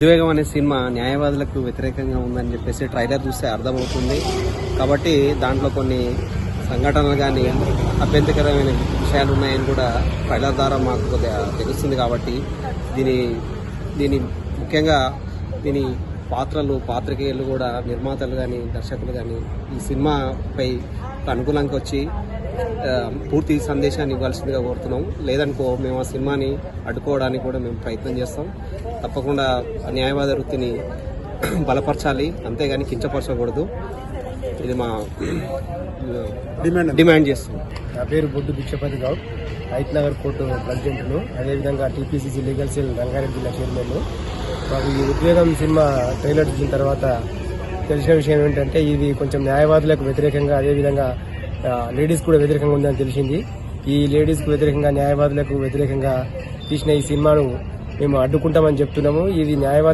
ఉద్వేగం అనే సినిమా న్యాయవాదులకు వ్యతిరేకంగా ఉందని చెప్పేసి ట్రైలర్ చూస్తే అర్థమవుతుంది. కాబట్టి దాంట్లో కొన్ని సంఘటనలు కానీ అభ్యంతరకరమైన విషయాలు ఉన్నాయని కూడా ట్రైలర్ ద్వారా మాకు కొద్దిగా తెలుస్తుంది కాబట్టి దీని దీని ముఖ్యంగా దీని పాత్రలు పాత్రికేయులు కూడా నిర్మాతలు కానీ దర్శకులు కానీ ఈ సినిమాపై అనుకూలంగా వచ్చి పూర్తి సందేశాన్ని ఇవ్వాల్సిందిగా కోరుతున్నాం లేదనుకో మేము ఆ సినిమాని అడ్డుకోవడానికి కూడా మేము ప్రయత్నం చేస్తాం. తప్పకుండా న్యాయవాద వృత్తిని బలపరచాలి. అంతేగాని కించపరచకూడదు. ఇది మా డిమాండ్ డిమాండ్ చేస్తాం నా పేరు బొడ్డు భిక్షపతి గౌడ్. రైత్ నగర్ కోర్టు ప్రెసిడెంట్ను. అదేవిధంగా టీపీసీసీ లీగల్ సెల్ రంగారెడ్డి జిల్లా చైర్మన్ మాకు ఈ ఉద్వేగం సినిమా ట్రైలర్ చూసిన తర్వాత తెలిసిన విషయం ఏంటంటే ఇది కొంచెం న్యాయవాదులకు వ్యతిరేకంగా అదేవిధంగా లేడీస్ కూడా వ్యతిరేకంగా ఉందని తెలిసింది. ఈ లేడీస్కు వ్యతిరేకంగా న్యాయవాదులకు వ్యతిరేకంగా తీసిన ఈ సినిమాను మేము అడ్డుకుంటామని చెప్తున్నాము. ఇది న్యాయవాది